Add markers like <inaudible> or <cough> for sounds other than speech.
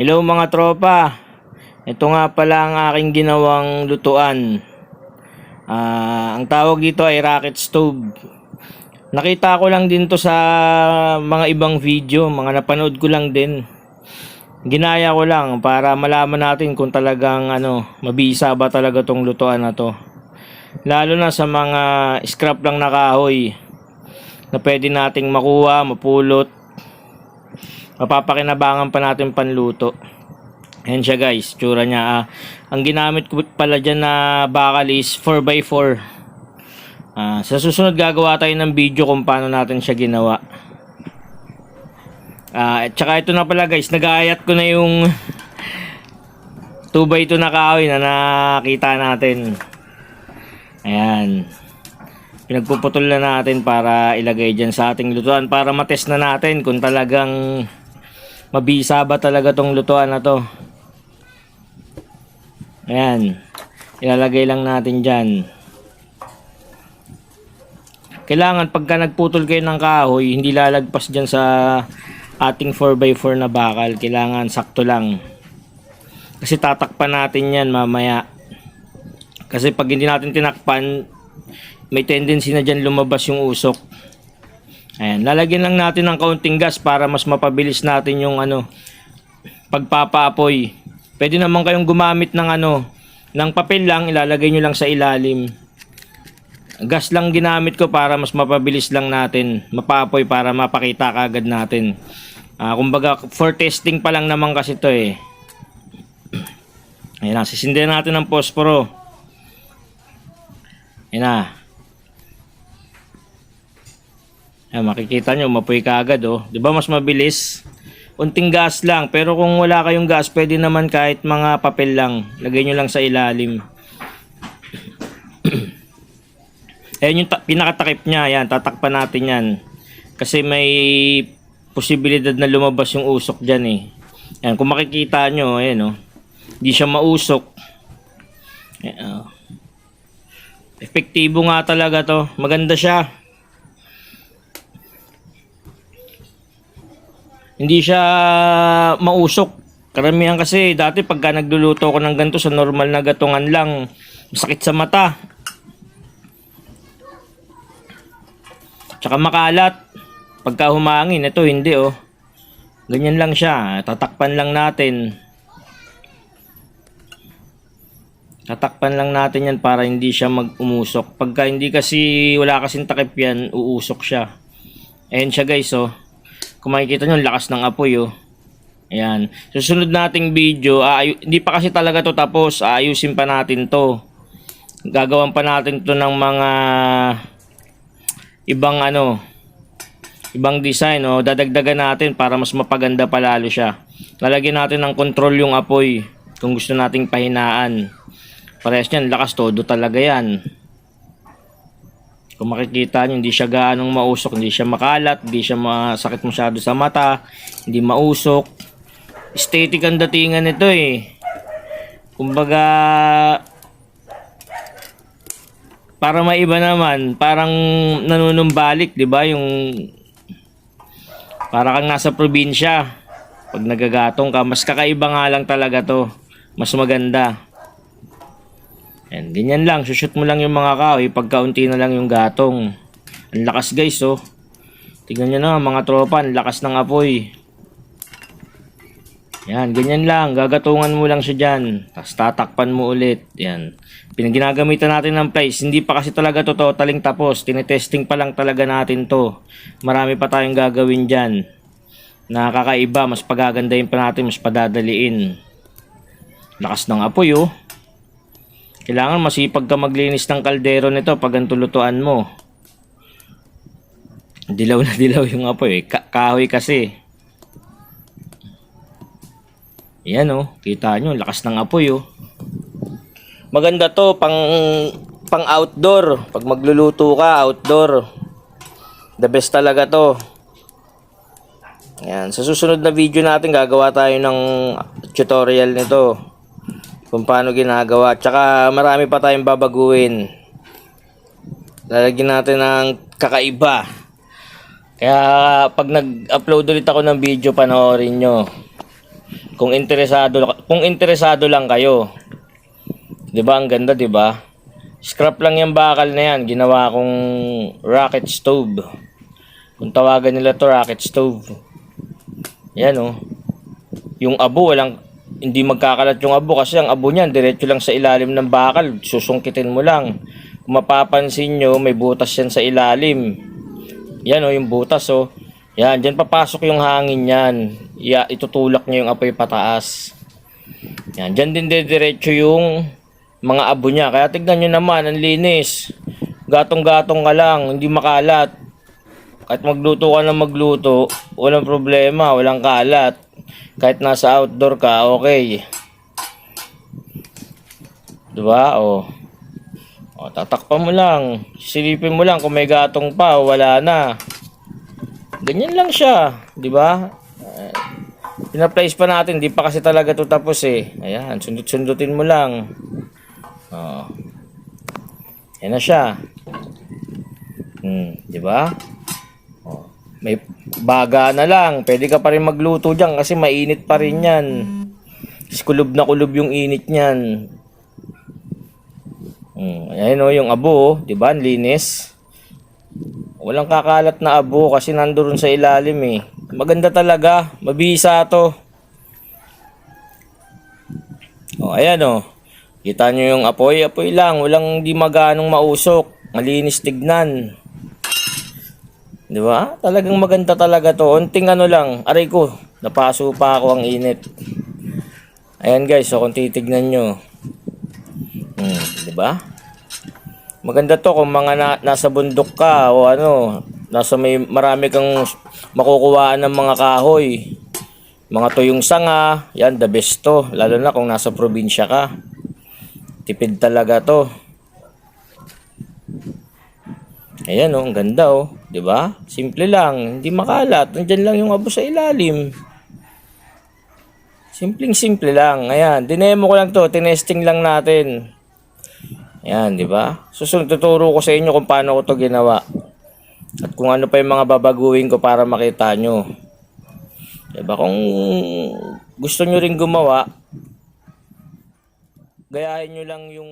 Hello mga tropa. Ito nga pala ang aking ginawang lutuan. Ah, ang tawag dito ay rocket stove. Nakita ko lang din to sa mga ibang video, mga napanood ko lang din. Ginaya ko lang para malaman natin kung talagang ano, mabisa ba talaga tong lutuan na to. Lalo na sa mga scrap lang na kahoy na pwede nating makuha, mapulot, mapapakinabangan pa natin panluto. Ayan siya guys, tsura niya. ah. ang ginamit ko pala dyan na bakal is 4x4. Ah, sa susunod gagawa tayo ng video kung paano natin siya ginawa. Ah, at saka ito na pala guys, nag-aayat ko na yung 2x2 na kahoy na nakita natin. Ayan. Pinagpuputol na natin para ilagay dyan sa ating lutuan para matest na natin kung talagang mabisa ba talaga tong lutuan na to. Ayan. Ilalagay lang natin dyan. Kailangan pagka nagputol kayo ng kahoy, hindi lalagpas dyan sa ating 4x4 na bakal. Kailangan sakto lang. Kasi tatakpan natin yan mamaya. Kasi pag hindi natin tinakpan, may tendency na dyan lumabas yung usok. Ayan, lalagyan lang natin ng kaunting gas para mas mapabilis natin yung ano, pagpapaapoy. Pwede naman kayong gumamit ng ano, ng papel lang, ilalagay nyo lang sa ilalim. Gas lang ginamit ko para mas mapabilis lang natin, mapaapoy para mapakita kagad natin. Ah, kumbaga, for testing pa lang naman kasi to eh. Ayan sisindihan natin ng posporo. Ayan na. Ayan, makikita nyo, umapoy ka agad oh. Ba mas mabilis? Unting gas lang, pero kung wala kayong gas, pwede naman kahit mga papel lang. Lagay nyo lang sa ilalim. <clears throat> Ayan yung ta- pinakatakip niya, yan, tatakpan natin yan. Kasi may posibilidad na lumabas yung usok dyan eh. Yan, kung makikita nyo, ayan oh. Hindi siya mausok. Ayan, oh. Epektibo nga talaga to. Maganda siya. Hindi siya mausok. Karamihan kasi dati pagka nagluluto ko ng ganito sa normal na gatungan lang, masakit sa mata. Tsaka makalat. Pagka humangin, ito hindi oh. Ganyan lang siya. Tatakpan lang natin. Tatakpan lang natin yan para hindi siya mag-umusok. Pagka hindi kasi wala kasing takip yan, uusok siya. Ayan siya guys oh. Kung makikita nyo, lakas ng apoy oh. Ayan. Susunod nating video, aayu- hindi pa kasi talaga to tapos, aayusin pa natin to. Gagawan pa natin to ng mga ibang ano, ibang design oh. Dadagdagan natin para mas mapaganda pa lalo siya. Lalagyan natin ng control yung apoy kung gusto nating pahinaan. Parehas niyan, lakas todo talaga yan. Kung makikita nyo, hindi siya gaanong mausok, hindi siya makalat, hindi siya masakit masyado sa mata, hindi mausok. Aesthetic ang datingan nito eh. Kumbaga, para maiba naman, parang nanunumbalik, di ba? Yung, para kang nasa probinsya. Pag nagagatong ka, mas kakaiba nga lang talaga to. Mas maganda. Yan, ganyan lang. Sushoot mo lang yung mga kahoy. Pagkaunti na lang yung gatong. Ang lakas guys, oh. Tingnan nyo na, mga tropa. Ang lakas ng apoy. Yan, ganyan lang. Gagatungan mo lang siya dyan. Tapos tatakpan mo ulit. Yan. Pinaginagamitan natin ng plies. Hindi pa kasi talaga to totaling tapos. Tinetesting pa lang talaga natin to. Marami pa tayong gagawin dyan. Nakakaiba. Mas pagagandahin pa natin. Mas padadaliin. Lakas ng apoy, oh. Kailangan masipag ka maglinis ng kaldero nito pag ang tulutuan mo. Dilaw na <laughs> dilaw yung apoy. eh. Ka- kahoy kasi. Yan oh, kita nyo, lakas ng apoy oh. Maganda to pang pang outdoor. Pag magluluto ka, outdoor. The best talaga to. Yan, sa susunod na video natin gagawa tayo ng tutorial nito kung paano ginagawa. Tsaka marami pa tayong babaguhin. Lalagyan natin ng kakaiba. Kaya pag nag-upload ulit ako ng video, panoorin nyo. Kung interesado kung interesado lang kayo. 'Di ba? Ang ganda, 'di ba? Scrap lang yung bakal na yan. Ginawa kong rocket stove. Kung tawagan nila to rocket stove. Yan oh. Yung abo, walang, hindi magkakalat yung abo kasi ang abo niyan, diretso lang sa ilalim ng bakal. Susungkitin mo lang. Kung mapapansin nyo, may butas yan sa ilalim. Yan oh, yung butas oh. Yan, dyan papasok yung hangin yan. Ya, itutulak niya yung apoy pataas. Yan, dyan din diretso yung mga abo niya. Kaya tignan nyo naman, ang linis. Gatong-gatong ka lang, hindi makalat. Kahit magluto ka na magluto, walang problema, walang kalat. Kahit nasa outdoor ka, okay. Diba? O. O, tatakpan mo lang. Silipin mo lang kung may gatong pa, wala na. Ganyan lang siya, di ba? Eh, Pina-place pa natin, di pa kasi talaga to tapos eh. Ayan, sundot-sundutin mo lang. Oh. Yan na siya. Hmm, di ba? Oh. May baga na lang. Pwede ka pa rin magluto diyan kasi mainit pa rin 'yan. Kulob na kulob yung init niyan. Hmm, ayan oh, yung abo, oh. di ba? Linis. Walang kakalat na abo kasi nandoon sa ilalim eh. Maganda talaga. Mabisa to. Oh, ayan oh. Kita nyo yung apoy, apoy lang. Walang di maganong mausok. Malinis tignan. Di ba? Talagang maganda talaga to. Unting ano lang. Aray ko. Napaso pa ako ang init. Ayan guys. So kung titignan nyo. Hmm, di ba? Maganda to kung mga na, nasa bundok ka o ano. Nasa may marami kang makukuhaan ng mga kahoy. Mga tuyong sanga. Yan, the best to. Lalo na kung nasa probinsya ka. Tipid talaga to. Ayan oh, ang ganda oh, 'di ba? Simple lang, hindi makalat. Nandiyan lang yung abo sa ilalim. Simpleng simple lang. Ayan, dinemo ko lang to, tinesting lang natin. Ayan, 'di ba? Susunod tuturo ko sa inyo kung paano ko to ginawa. At kung ano pa yung mga babaguhin ko para makita nyo. 'Di ba? Kung gusto nyo rin gumawa, gayahin nyo lang yung